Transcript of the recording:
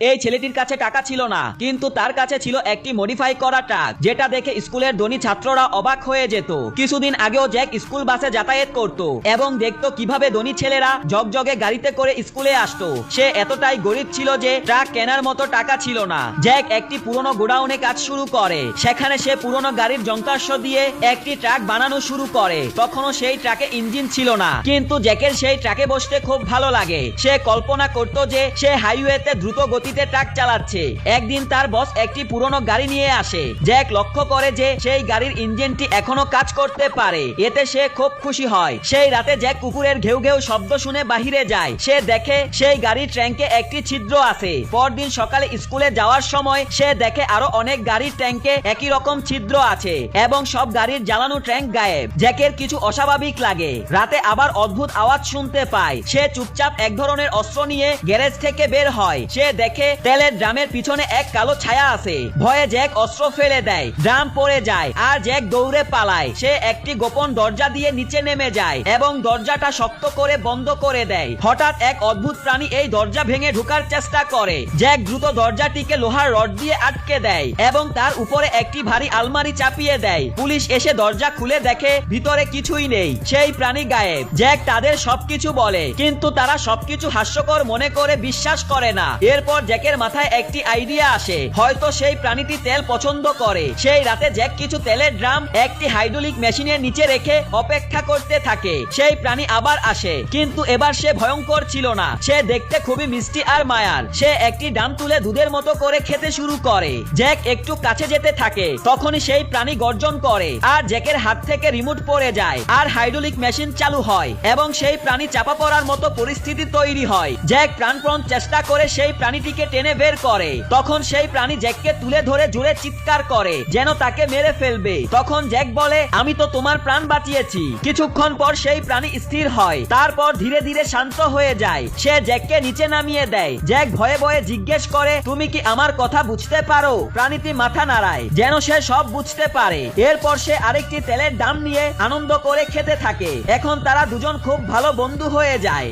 এই ছেলেটির কাছে টাকা ছিল না, কিন্তু তার কাছে ছিল একটি মডিফাই করা ট্রাক যেটা দেখে স্কুলের ধনী ছাত্ররা অবাক হয়ে যেত। কিছুদিন আগেও জ্যাক স্কুল বাসে যাতায়াত করত এবং দেখতো কীভাবে ধনী ছেলেরা জগজগে গাড়িতে করে স্কুলে আসতো। সে এতটাই গরিব ছিল যে ট্রাক কেনার মতো টাকা ছিল না। জ্যাক একটি পুরনো গোডাউনে কাজ শুরু করে। সেখানে সে পুরনো গাড়ির যন্ত্রাংশ দিয়ে একটি ট্রাক বানানো শুরু করে। তখনও সেই ট্রাকে ইঞ্জিন ছিল না, কিন্তু জ্যাকের সেই ট্রাকে বসতে খুব ভালো লাগে। সে কল্পনা করত যে সে হাইওয়েতে দ্রুত গতিতে ট্রাক চালাচ্ছে। একদিন তার বস একটি পুরনো গাড়ি নিয়ে আসে। জ্যাক লক্ষ্য করে যে সেই গাড়ির ইঞ্জিনটি এখনও কাজ করতে পারে। এতে সে খুব খুশি হয়। সেই রাতে জ্যাক কুকুরের ঘেউ ঘেউ শব্দ শুনে বাহিরে যায়। সে দেখে সেই গাড়ির ট্যাঙ্কে একটি ছিদ্র আছে। পরদিন সকালে স্কুলে যাওয়ার সময় সে দেখে আরও অনেক গাড়ির ট্যাঙ্কে একই রকম ছিদ্র আছে এবং সব গাড়ির জ্বালানো ট্যাঙ্ক গায়েব। জ্যাকের কিছু অস্বাভাবিক লাগে। রাতে আবার অদ্ভুত আওয়াজ শুনতে পায়। সে চুপচাপ এক ধরনের অস্ত্র নিয়ে গ্যারেজ থেকে বের হয়। সে দেখে তেলের ড্রামের পিছনে এক কালো ছায়া আছে। ভয়ে জ্যাক অস্ত্র ফেলে দেয়। ড্রাম পড়ে যায় আর জ্যাক দৌড়ে পালায়। সে একটি গোপন দরজা দিয়ে নিচে নেমে যায় এবং দরজাটা শক্ত করে বন্ধ করে দেয়। হঠাৎ এক অদ্ভুত প্রাণী এই দরজা ভেঙে ঢোকার চেষ্টা করে। জ্যাক দ্রুত দরজাটিকে লোহার রড দিয়ে আটকে দেয় এবং তার উপরে একটি ভারী আলমারি চাপিয়ে দেয়। পুলিশ এসে দরজা খুলে দেখে ভিতরে কিছুই নেই। সেই প্রাণী গায়েব। জ্যাক তাদের সবকিছু বলে, কিন্তু তারা সবকিছু হাস্যকর মনে করে বিশ্বাস করে না। এরপর জ্যাকের মাথায় একটি আইডিয়া আসে। হয়তো সেই প্রাণীটি তেল পছন্দ করে। সেই রাতে জ্যাক কিছু তেলের ড্রাম একটি হাইড্রোলিক মেশিনের নিচে রেখে অপেক্ষা করতে থাকে। সেই প্রাণী আবার আসে। কিন্তু এবার সে ভয়ঙ্কর ছিল না। সে দেখতে খুবই মিষ্টি আর মায়ার। সে একটি ডাম তুলে দুধের মতো করে খেতে শুরু করে। জ্যাক একটু কাছে যেতে থাকে। তখনই সেই প্রাণী গর্জন করে। আর জ্যাকের হাত থেকে রিমোট পড়ে যায়। আর হাইড্রোলিক মেশিন চালু হয়। এবং সেই প্রাণী চাপা পড়ার মতো পরিস্থিতি তৈরি হয়। জ্যাক প্রাণপণ চেষ্টা করে সেই প্রাণীটিকে টেনে বের করে। তখন সেই প্রাণী জ্যাককে তুলে ধরে জুড়ে চিৎকার করে, যেন তাকে মেরে ফেলবে। তখন জ্যাক বলে, আমি তো তোমার প্রাণ বাঁচিয়েছি। কিছুক্ষণ পর সেই প্রাণী স্থির হয়। তারপর ধীরে ধীরে শান্ত হয়ে যায়। সে জ্যাককে নিচে নামিয়ে দেয়। জ্যাক ভয়ে ভয়ে জিজ্ঞেস করে, তুমি কি আমার কথা বুঝতে পারো? প্রাণীটি মাথা নাড়ায়, যেন সে সব বুঝতে পারে। এরপর সে আরেকটি তেলের দাম নিয়ে আনন্দ করে খেতে থাকে। এখন তারা দুজন খুব ভালো বন্ধু হয়ে যায়।